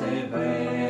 тебе.